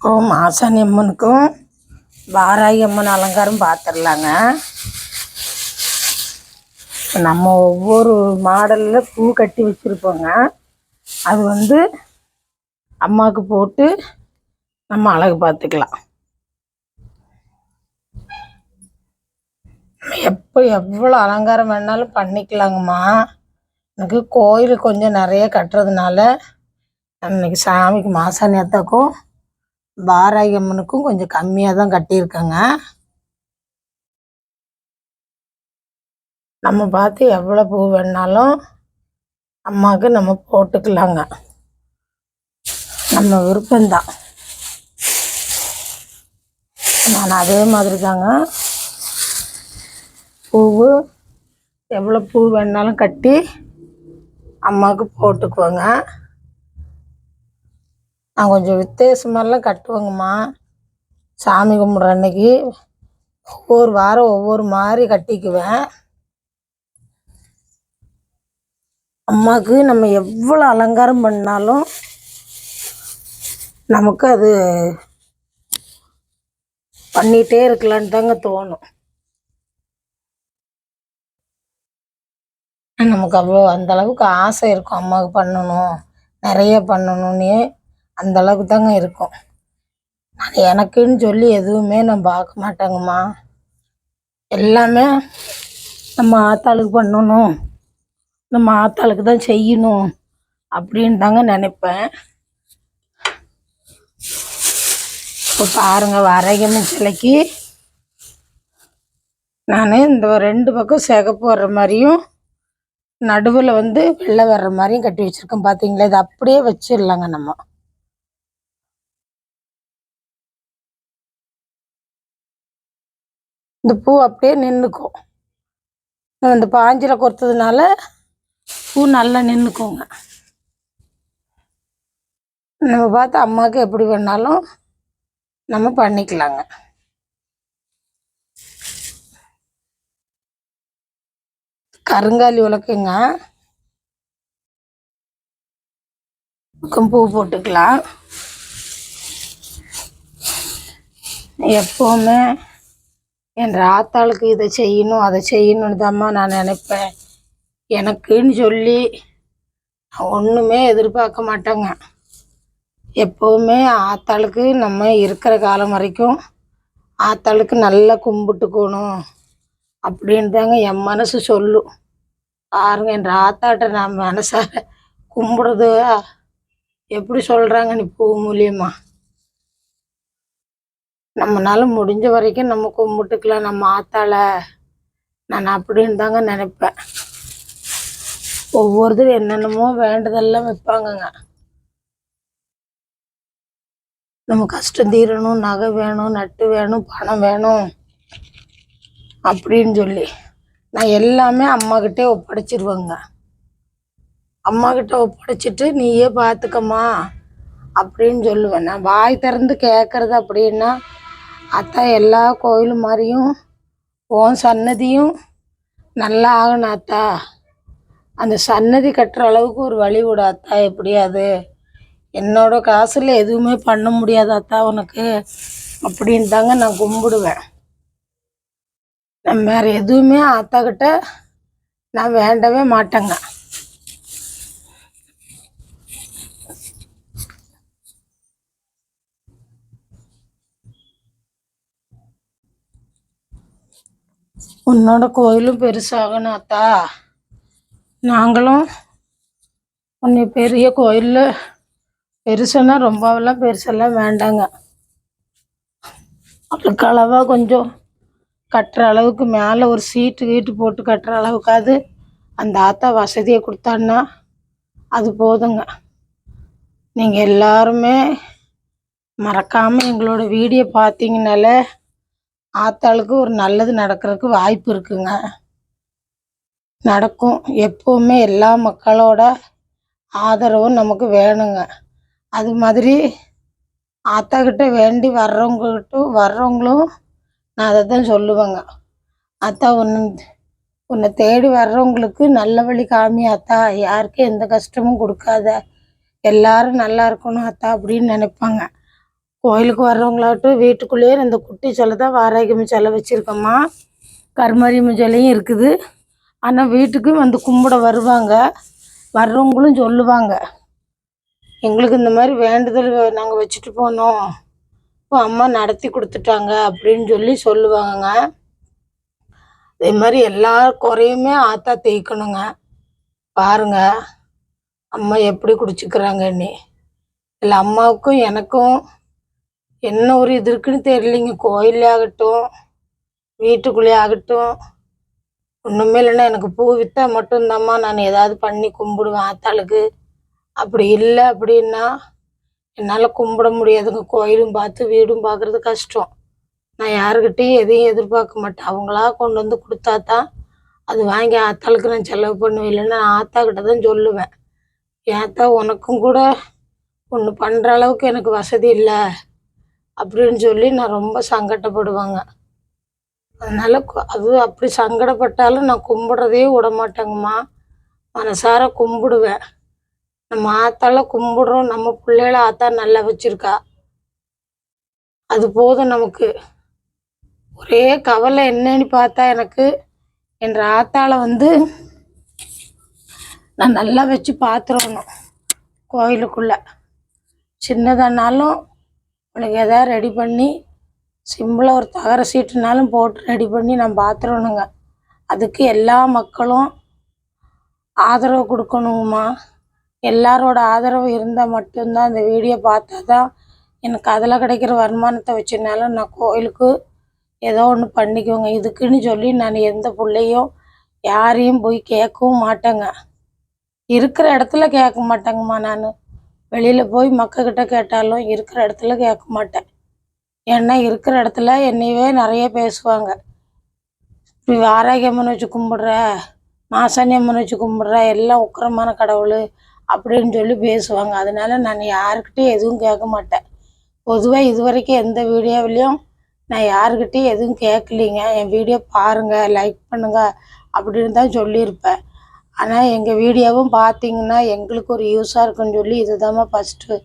ஓம் மாசாணி அம்மனுக்கும் வாராயி அம்மன் அலங்காரம் பார்த்துடலாங்க நம்ம ஒவ்வொரு மாடலில் பூ கட்டி வச்சுருப்போங்க. அது வந்து அம்மாவுக்கு போட்டு நம்ம அழகு பார்த்துக்கலாம் எப்போ எவ்வளோ அலங்காரம் வேணாலும் பண்ணிக்கலாங்கம்மா. எனக்கு கோயில் கொஞ்சம் நிறைய கட்டுறதுனால இன்னைக்கு சாமிக்கு மாசாணி அத்தாக்கும் வாராகி அம்மனுக்கும் கொஞ்சம் கம்மியாக தான் கட்டியிருக்கேங்க. நம்ம பார்த்து எவ்வளோ பூ வேணாலும் அம்மாவுக்கு நம்ம போட்டுக்கலாங்க. நம்ம விருப்பம்தான். நான் அதே மாதிரி தாங்க பூவு எவ்வளோ பூ வேணாலும் கட்டி அம்மாவுக்கு போட்டுக்குவேங்க. நான் கொஞ்சம் வித்தியாசமெல்லாம் கட்டுவேங்கம்மா. சாமி கும்பிட்ற அன்னைக்கு ஒவ்வொரு வாரம் ஒவ்வொரு மாதிரி கட்டிக்குவேன். அம்மாவுக்கு நம்ம எவ்வளோ அலங்காரம் பண்ணாலும் நமக்கு அது பண்ணிகிட்டே இருக்கலான்னு தாங்க தோணும். நமக்கு அவ்வளோ அந்த அளவுக்கு ஆசை இருக்கும் அம்மாவுக்கு பண்ணணும். நிறைய பண்ணணும்னு. அந்த அளவுக்கு தாங்க இருக்கும். நான் எனக்குன்னு சொல்லி எதுவுமே நான் பார்க்க மாட்டேங்கம்மா. எல்லாமே நம்ம ஆத்தாளுக்கு பண்ணணும். நம்ம ஆத்தாளுக்கு தான் செய்யணும் அப்படின்னு தாங்க நினைப்பேன். இப்போ பாருங்க வரைகணும் சிலைக்கு நான் இந்த ரெண்டு பக்கம் சிகப்பு வர்ற மாதிரியும் நடுவில் வந்து வெள்ளை வர்ற மாதிரியும் கட்டி வச்சுருக்கேன். பார்த்தீங்களா இது அப்படியே வச்சிடலாங்க நம்ம. இந்த பூ அப்படியே நின்றுக்கும் இந்த பாஞ்சில கொடுத்ததுனால பூ நல்லா நின்றுக்குங்க நம்ம பார்த்து அம்மாவுக்கு எப்படி வேணாலும் நம்ம பண்ணிக்கலாங்க. கருங்காலி உலக்குங்க பக்கம் பூ போட்டுக்கலாம். எப்போவுமே என் ஆத்தாளுக்கு இதை செய்யணும் அதை செய்யணும்னு தாம்மா நான் நினைப்பேன். எனக்குன்னு சொல்லி நான் ஒன்றுமே எதிர்பார்க்க மாட்டேங்க. எப்போவுமே ஆத்தாளுக்கு நம்ம இருக்கிற காலம் வரைக்கும் ஆத்தாளுக்கு நல்லா கும்பிட்டுக்கணும் அப்படின்னு தாங்க என் மனசு சொல்லும். பாருங்க என் ஆத்தாட்ட நான் மனசார கும்பிடுறது எப்படி சொல்கிறாங்க நீ பூ மூலியமாக நம்மளால முடிஞ்ச வரைக்கும் நம்ம கும்பிட்டுக்கலாம் நம்ம ஆத்தால. நான் அப்படின்னு தாங்க நினைப்பேன். ஒவ்வொருத்தரும் என்னென்னமோ வேண்டதெல்லாம் வைப்பாங்கங்க. நம்ம கஷ்டம் தீரணும் நகை வேணும் நட்டு வேணும் பணம் வேணும் அப்படின்னு சொல்லி நான் எல்லாமே அம்மாக்கிட்டே ஒப்படைச்சிருவேங்க. அம்மாக்கிட்ட ஒப்படைச்சிட்டு நீயே பார்த்துக்கம்மா அப்படின்னு சொல்லுவேன். நான் வாய் திறந்து கேட்குறது அப்படின்னா அத்தா எல்லா கோயிலும் மாதிரியும் உன் சன்னதியும் நல்லா ஆகணும் அத்தா. அந்த சன்னதி கட்டுற அளவுக்கு ஒரு வழி விடு அத்தா எப்படியாது? என்னோட காசில் எதுவுமே பண்ண முடியாது அத்தா உனக்கு. அப்படின்னு தாங்க நான் கும்பிடுவேன். நான் வேறு எதுவுமே அத்தா கிட்ட நான் வேண்டவே மாட்டேங்க. உன்னோட கோயிலும் பெருசாகணும் அத்தா. நாங்களும் உன்னை பெரிய கோயிலில் பெருசுன்னா ரொம்பவெல்லாம் பெருசெல்லாம் வேண்டாங்க. அவளுக்கு அளவாக கொஞ்சம் கட்டுற அளவுக்கு மேலே ஒரு சீட்டு கீட்டு போட்டு கட்டுற அளவுக்காவது அந்த ஆத்தா வசதியை கொடுத்தான்னா அது போதுங்க. நீங்கள் எல்லாருமே மறக்காமல் எங்களோட வீடியோ பார்த்தீங்கனால ஆத்தாளுக்கு ஒரு நல்லது நடக்கிறதுக்கு வாய்ப்பு இருக்குங்க. நடக்கும். எப்போவுமே எல்லா மக்களோட ஆதரவும் நமக்கு வேணுங்க. அது மாதிரி ஆத்தாக்கிட்ட வேண்டி வர்றவங்ககிட்ட வர்றவங்களும் நான் அதை தான் சொல்லுவேங்க. அத்தா உன்னை உன்னை தேடி வர்றவங்களுக்கு நல்ல வழி காமி அத்தா யாருக்கும் எந்த கஷ்டமும் கொடுக்காத. எல்லாரும் நல்லா இருக்கணும் அத்தா அப்படின்னு நினைப்பாங்க. கோயிலுக்கு வர்றவங்களாகட்டும் வீட்டுக்குள்ளேயே இந்த குட்டி சிலை தான் வாராகிமி சிலை வச்சுருக்கோம்மா. கருமாரியம்மி சிலையும் இருக்குது. ஆனால் வீட்டுக்கும் வந்து கும்பிட வருவாங்க. வர்றவங்களும் சொல்லுவாங்க. எங்களுக்கு இந்த மாதிரி வேண்டுதல் நாங்கள் வச்சுட்டு போனோம். இப்போ அம்மா நடத்தி கொடுத்துட்டாங்க அப்படின்னு சொல்லி சொல்லுவாங்கங்க. அதே மாதிரி எல்லா குறையுமே ஆத்தா தேய்க்கணுங்க. பாருங்க. அம்மா எப்படி குடிச்சுக்கிறாங்கன்னு. இல்லை அம்மாவுக்கும் எனக்கும் என்ன ஒரு இது இருக்குன்னு தெரியலிங்க. கோயிலே ஆகட்டும் வீட்டுக்குள்ளே ஆகட்டும். ஒன்றுமே இல்லைன்னா எனக்கு பூ விற்றா மட்டும்தாம்மா நான் ஏதாவது பண்ணி கும்பிடுவேன். ஆத்தாளுக்கு அப்படி இல்லை அப்படின்னா என்னால் கும்பிட முடியாதுங்க. கோயிலும் பார்த்து வீடும் பார்க்குறது கஷ்டம். நான் யாருக்கிட்டையும் எதையும் எதிர்பார்க்க மாட்டேன். அவங்களா கொண்டு வந்து கொடுத்தா தான் அது வாங்கி ஆத்தாளுக்கு நான் செலவு பண்ணுவேன். இல்லைன்னா நான் ஆத்தா கிட்ட தான் சொல்லுவேன். ஏத்தா உனக்கும் கூட ஒன்று பண்ணுற அளவுக்கு எனக்கு வசதி இல்லை. அப்படின்னு சொல்லி நான் ரொம்ப சங்கடப்படுவாங்க. அதனால் அது அப்படி சங்கடப்பட்டாலும் நான் கும்பிட்றதே விட மாட்டேங்கம்மா மனசார கும்பிடுவேன். நம்ம ஆத்தால கும்பிடுறோம். நம்ம பிள்ளைகள ஆத்தா நல்லா வச்சுருக்கா. அது போதும் நமக்கு. ஒரே கவலை என்னன்னு பார்த்தா எனக்கு என்ற ஆத்தால வந்து நான் நல்லா வச்சு பார்த்துடணும் கோயிலுக்குள்ளே. சின்னதானாலும் உனக்கு எதாவது ரெடி பண்ணி சிம்பிளாக ஒரு தகர சீட்டுனாலும் போட்டு ரெடி பண்ணி நான் பார்த்துடணுங்க அதுக்கு எல்லா மக்களும் ஆதரவு கொடுக்கணுங்கம்மா எல்லாரோட ஆதரவு இருந்தால் மட்டும்தான் இந்த வீடியோ பார்த்தா தான் எனக்கு அதில் கிடைக்கிற வருமானத்தை வச்சுனாலும் நான் கோயிலுக்கு ஏதோ ஒன்று பண்ணிக்குவேங்க. இதுக்குன்னு சொல்லி நான் எந்த பிள்ளையும் யாரையும் போய் கேட்கவும் மாட்டேங்க. இருக்கிற இடத்துல கேட்க மாட்டேங்கம்மா நான். வெளியில் போய் மக்கக்கிட்ட கேட்டாலும் இருக்கிற இடத்துல கேட்க மாட்டேன். ஏன்னா இருக்கிற இடத்துல என்னையவே நிறைய பேசுவாங்க. இப்படி வாராகி வச்சு கும்பிட்ற மாசாணி அம்மன் வச்சு கும்பிட்ற எல்லாம் உக்கிரமான கடவுள் அப்படின்னு சொல்லி பேசுவாங்க. அதனால நான் யாருக்கிட்டையும் எதுவும் கேட்க மாட்டேன். பொதுவாக இது வரைக்கும் எந்த வீடியோவிலையும் நான் யாருக்கிட்டையும் எதுவும் கேட்கலிங்க. என் வீடியோ பாருங்கள் லைக் பண்ணுங்கள் அப்படின்னு தான் சொல்லியிருப்பேன். ஆனால் எங்கள் வீடியோவும் பார்த்தீங்கன்னா எங்களுக்கு ஒரு யூஸாக இருக்குன்னு சொல்லி இதுதாம்மா ஃபஸ்ட்டு